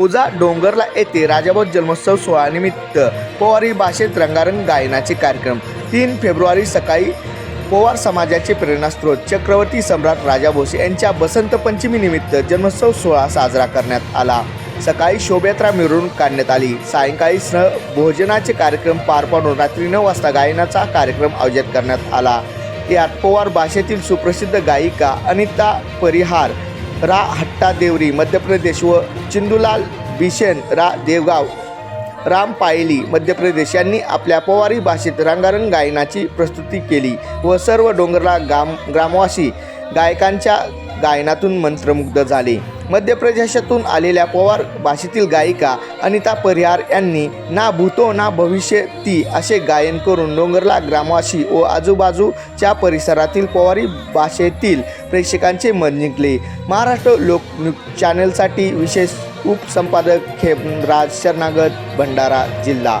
उजा डोंगरला येथे राजाभाऊ जन्मोत्सव सोहळ्यानिमित्त पोवारी भाषेत रंगारंग गायनाचे कार्यक्रम. तीन फेब्रुवारी सकाळी पोवार समाजाचे प्रेरणास्त्रोत चक्रवर्ती सम्राट राजा भोसे यांच्या बसंत पंचमीनिमित्त जन्मोत्सव सोहळा साजरा करण्यात आला. सकाळी शोभायात्रा मिरवणूक काढण्यात आली. सायंकाळी स्न भोजनाचे कार्यक्रम पार पाडून रात्री नऊ वाजता गायनाचा कार्यक्रम आयोजित करण्यात आला. यात पोवार भाषेतील सुप्रसिद्ध गायिका अनिता परिहार रा हट्टा देवरी मध्य प्रदेश व चिंदूलाल बिशेन रा देवगाव राम पायली मध्य प्रदेश यांनी आपल्या पवारी भाषेत रंगारंग गायनाची प्रस्तुती केली व सर्व डोंगरला गाम ग्रामवासी गायकांच्या गायनातून मंत्रमुग्ध झाले. मध्य प्रदेशातून आलेल्या पवार भाषेतील गायिका अनिता परिहार यांनी ना भूतो ना भविष्य ती असे गायन करून डोंगरला ग्रामवासी व आजूबाजूच्या परिसरातील पवारी भाषेतील प्रेक्षकांचे मन जिंकले. महाराष्ट्र लोकन्यूज चॅनलसाठी विशेष उपसंपादक खेमराज शरणागत भंडारा जिल्हा.